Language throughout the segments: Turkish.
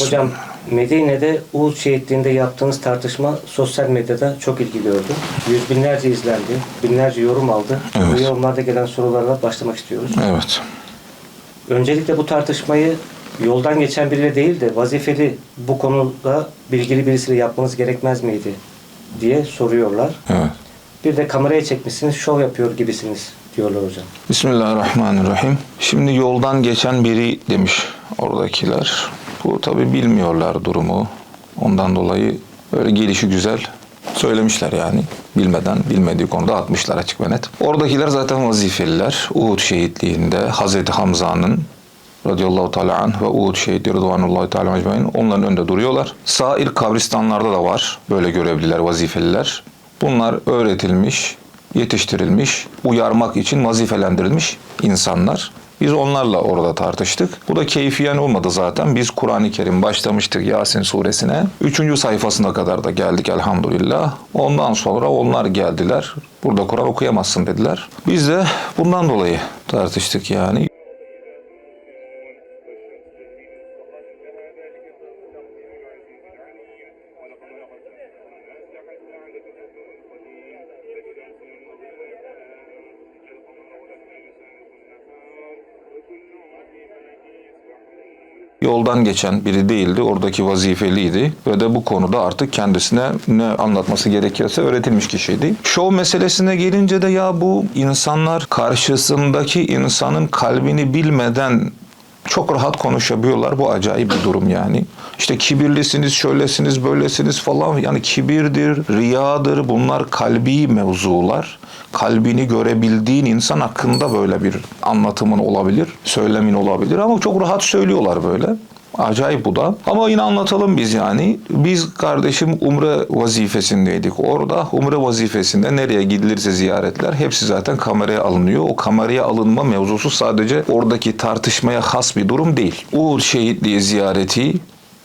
Hocam Medine'de Uhud şehitliğinde yaptığınız tartışma sosyal medyada çok ilgi gördü. Yüz binlerce izlendi, binlerce yorum aldı. Evet. Bu yorumlarda gelen sorularla başlamak istiyoruz. Evet. Öncelikle bu tartışmayı yoldan geçen biriyle değil de vazifeli bu konuda bilgili birisiyle yapmanız gerekmez miydi diye soruyorlar. Evet. Bir de kameraya çekmişsiniz, şov yapıyor gibisiniz diyorlar hocam. Bismillahirrahmanirrahim. Şimdi yoldan geçen biri demiş oradakiler. Bu tabi bilmiyorlar durumu. Ondan dolayı öyle gelişi güzel söylemişler yani. Bilmeden, bilmediği konuda atmışlar açık ve net. Oradakiler zaten vazifeliler. Uhud şehitliğinde Hazreti Hamza'nın radıyallahu teala anh ve Uhud şehidi Rıdvanullahi teala mecmain onların önünde duruyorlar. Sair kabristanlarda da var böyle görevliler, vazifeliler. Bunlar öğretilmiş, yetiştirilmiş, uyarmak için vazifelendirilmiş insanlar. Biz onlarla orada tartıştık. Bu da keyfiyen olmadı zaten. Biz Kur'an-ı Kerim başlamıştık Yasin suresine. Üçüncü sayfasına kadar da geldik elhamdülillah. Ondan sonra onlar geldiler. Burada Kur'an okuyamazsın dediler. Biz de bundan dolayı tartıştık yani. Yoldan geçen biri değildi. Oradaki vazifeliydi ve de bu konuda artık kendisine ne anlatması gerekiyorsa öğretilmiş kişiydi. Şov meselesine gelince de ya bu insanlar karşısındaki insanın kalbini bilmeden çok rahat konuşabiliyorlar. Bu acayip bir durum yani. İşte kibirlisiniz, şöylesiniz, böylesiniz falan. Yani kibirdir, riyadır. Bunlar kalbi mevzular. Kalbini görebildiğin insan hakkında böyle bir anlatımın olabilir, söylemin olabilir ama çok rahat söylüyorlar böyle. Acayip bu da. Ama yine anlatalım biz yani. Biz kardeşim umre vazifesindeydik. Orada umre vazifesinde nereye gidilirse ziyaretler hepsi zaten kameraya alınıyor. O kameraya alınma mevzusu sadece oradaki tartışmaya has bir durum değil. Uhud şehitliği ziyareti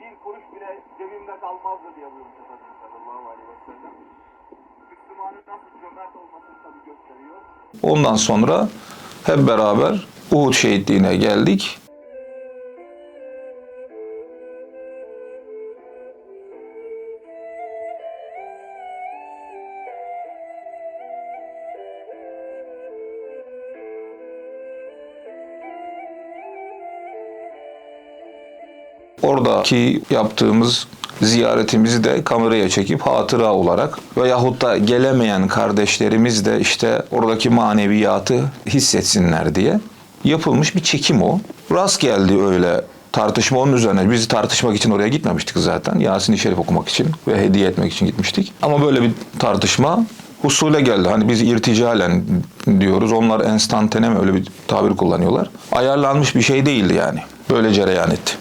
Bir kuruş bile cebimde kalmazdı diye buyurmuş Efendimiz sallallahu aleyhi ve sellem. Müslümanın nasıl cömert olmasını tabii gösteriyor. Ondan sonra hep beraber Uhud şehitliğine geldik. Oradaki yaptığımız ziyaretimizi de kameraya çekip hatıra olarak veyahut da gelemeyen kardeşlerimiz de işte oradaki maneviyatı hissetsinler diye yapılmış bir çekim o. Rast geldi öyle tartışma onun üzerine. Biz tartışmak için oraya gitmemiştik zaten. Yasin-i Şerif okumak için ve hediye etmek için gitmiştik. Ama böyle bir tartışma husule geldi. Hani biz irticalen diyoruz. Onlar enstantane mi öyle bir tabir kullanıyorlar. Ayarlanmış bir şey değildi yani. Böyle cereyan etti.